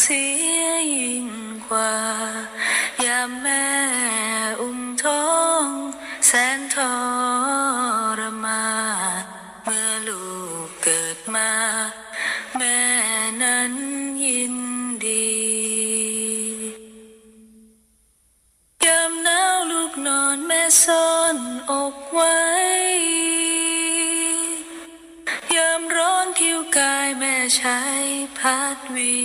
เสียยิ่งกว่า ยามแม่อุ้มท้อง แสนทรมานเมื่อลูกเกิดมา แม่นั้นยินดี ยามหนาวลูกนอนแม่ซ่อนอกไว้ยามร้อนผิวกายแม่ใช้ ดวี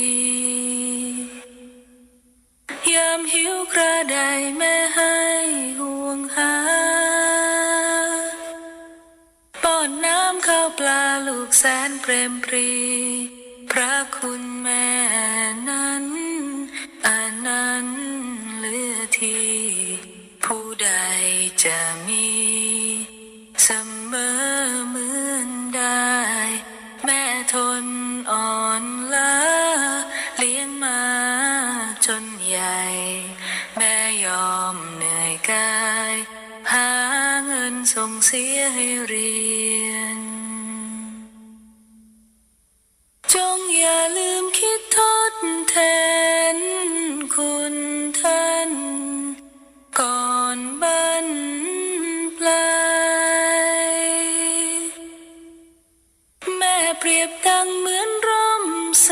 ยามหิวกระไดแม่ให้ห่วงหาป้อนน้ำข้าวปลาลูกแสนเปรมปรี พระคุณแม่ ใหญ่ แม่ยอมเหนื่อยกาย หาเงินส่งเสียให้เรียน จงอย่าลืมคิดทดแทนคุณท่าน ก่อนบรรปลาย แม่เปรียบดังเหมือนร่มใส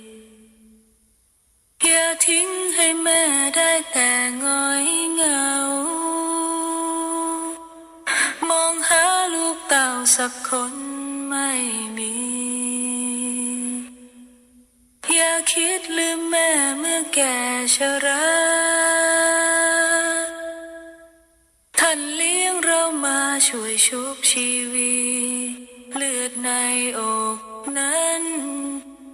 ทิ้งให้แม่ได้แต่ง้อยเหงา มองหาลูกเต่าสักคนไม่มี อย่าคิดลืมแม่เมื่อแก่ชราท่านเลี้ยงเรามาช่วยชุบชีวี เลือดในอกนั้น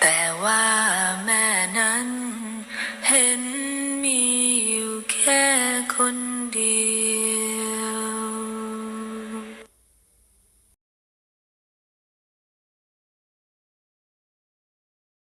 แต่ว่า